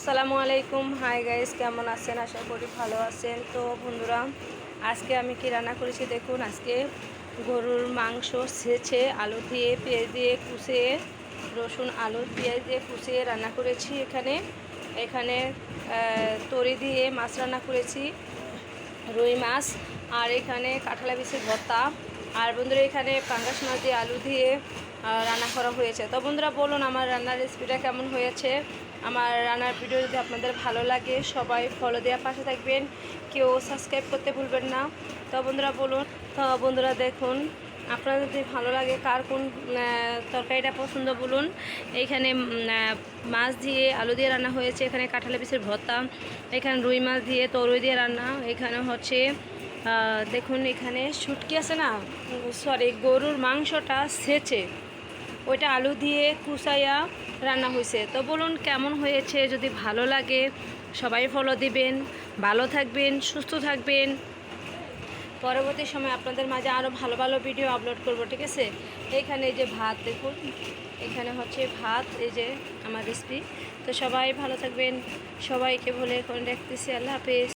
আসসালামু আলাইকুম। Hi guys কেমন আছেন? আশা করি ভালো আছেন। তো বন্ধুরা, আজকে আমি কি রান্না করেছি দেখুন। আজকে গরুর মাংস ছেঁচে আলু দিয়ে পেঁয়াজ দিয়ে কুচিয়ে, রসুন, আলু, পেঁয়াজ দিয়ে কুচিয়ে রান্না করেছি এখানে। এখানে তরি দিয়ে মাছ রান্না করেছি, রুই মাছ, আর এখানে কাঁঠালা বিচের ভর্তা। আর বন্ধুরা, এখানে পাঙ্গাস মাছ দিয়ে আলু দিয়ে রান্না করা হয়েছে। তো বন্ধুরা, বলুন আমার রান্নার রেসিপিটা কেমন হয়েছে? আমার রান্নার ভিডিও যদি আপনাদের ভালো লাগে, সবাই ফলো দেওয়ার পাশে থাকবেন। কেউ সাবস্ক্রাইব করতে ভুলবেন না। তো বন্ধুরা, বলুন। তো বন্ধুরা, দেখুন, আপনার যদি ভালো লাগে, কার কোন তরকারিটা পছন্দ, বলুন। এইখানে মাছ দিয়ে আলু দিয়ে রান্না হয়েছে। এখানে কাঁঠালা পিসের ভর্তা, এখানে রুই মাছ দিয়ে তরুই দিয়ে রান্না। এখানে হচ্ছে দেখুন, এখানে শুটকি আছে না? সরি গরুর মাংসটা সেচে। ওইটা আলু দিয়ে কুচাইয়া রান্না হয়েছে। তো বলুন, কেমন হয়েছে? যদি ভালো লাগে, সবাই ফলো দিবেন। ভালো থাকবেন, সুস্থ থাকবেন। পরবর্তী সময় আপনাদের মাঝে আরও ভালো ভালো ভিডিও আপলোড করব, ঠিক আছে? এইখানে এই যে ভাত, দেখুন। এখানে হচ্ছে ভাত, এই যে আমার রেসিপি তো সবাই ভালো থাকবেন। সবাইকে বলে এখন রাখতেছি। আল্লাহ হাফেজ।